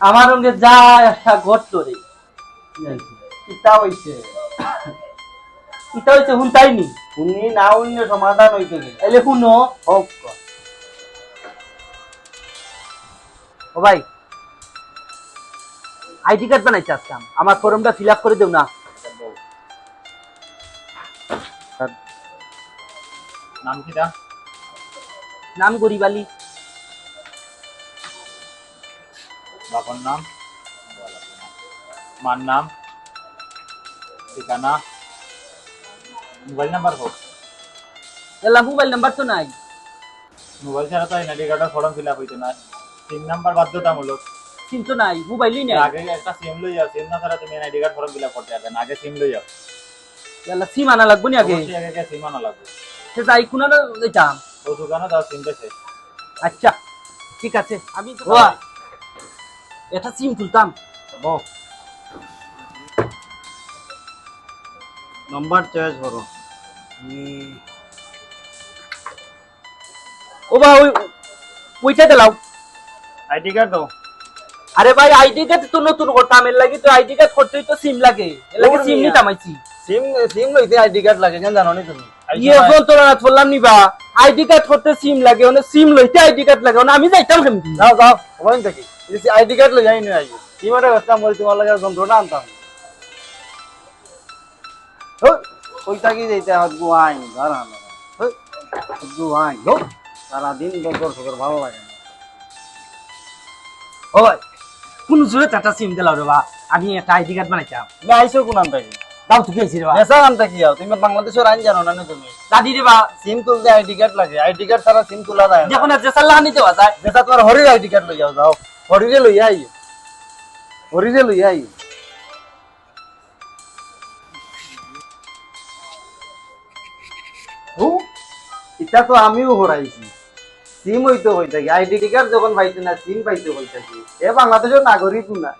আমার সঙ্গে যা একটা ঘটলো রে। কিতা হইছে। এটা হচ্ছে হুনতাইনি। শুনি না অন্য সমাধান হইতে গেলে এলে শুনো হোক। ও ভাই আইডি কার্ড বানাইতে আসতাম আমার ফর্মটা ফিল আপ করে দেও না। নাম কিটা নাম গরিব আলী। বাবার নাম? মার নাম? ঠিকানা? মোবাইল নাম্বার হোক। এলা মোবাইল নাম্বার তো নাই। মোবাইল ছাড়া তো এনআইডি কার্ডের ফর্ম ফিল আপ হইতো না। সিম নাম্বার বাধ্যতামূলক। সিম তো নাই মোবাইলই নাই। আগে একটা সিম লই যাও সিম না ছাড়া তুমি NID card form fill up করতে পারবে না। আগে সিম লই যাও। এলা সিম আনা লাগবে নি আগে? অবশ্যই আগে সিম আনা লাগবে। সে যাই কোনা যাইতাম ও দোকানে দাও সিম পেছে আচ্ছা ঠিক আছে। আমি তো। এটা সিম তুলতাম নাম্বার চয়েস করো। ও ভাই ওই ওইটা দিলাও আইডি কার্ড দাও। আরে ভাই আইডি কার্ড তো নতুন করতাম এর লাগে তো আইডি কার্ড করতেই তো সিম লাগে। এর লাগে সিম। নিতাম আইছি। সিম সিম লইতে আইডি কার্ড লাগে কেন জানো নি তুমি? ইয়ে ফোন তোরা যন্ত্রণা ধরলাম নিবা আইডি কার্ড করতে সিম লাগে ওনে সিম লইতে আইডি কার্ড লাগে ওনে আমি যাইতাম কেমন যাও যাও ওখান থেকে আইডি কার্ড লই যাই নি আই। সিম একটা ব্যস্তাম বলি তোমার লাগে যন্ত্রণা আনতাম। ওই ওইটা কি যাইতে হাত গুয়াই ধর হাত ওই গুয়াই গো সারাদিন বকর ফকর ভালো লাগে না। ও ভাই কোন জোরে টাটা সিম দিলাও রে বা আমি একটা আইডি কার্ড বানাইতাম। তুমি আইসো কোন আনতা কি দাও তো পেয়েছি রে বা। নেশা আনতা কি আও তুমি বাংলাদেশের আইন জানো না তুমি? দাদি রে বা। সিম তুলতে আইডি কার্ড লাগে। আইডি কার্ড ছাড়া সিম তোলা যায় না। দেখো না যে সাল্লাহ নিতে যায় যেটা তোমার হরির আইডি কার্ড লই যাও। যাও হরিরে লই আই। হরিরে লই আই। ও এটা তো আমিও হরাইছি। সিম হইতে হইতে আইডি কার্ড যখন পাইতে না সিম পাইতে হইতে এ বাংলাদেশের নাগরিক না।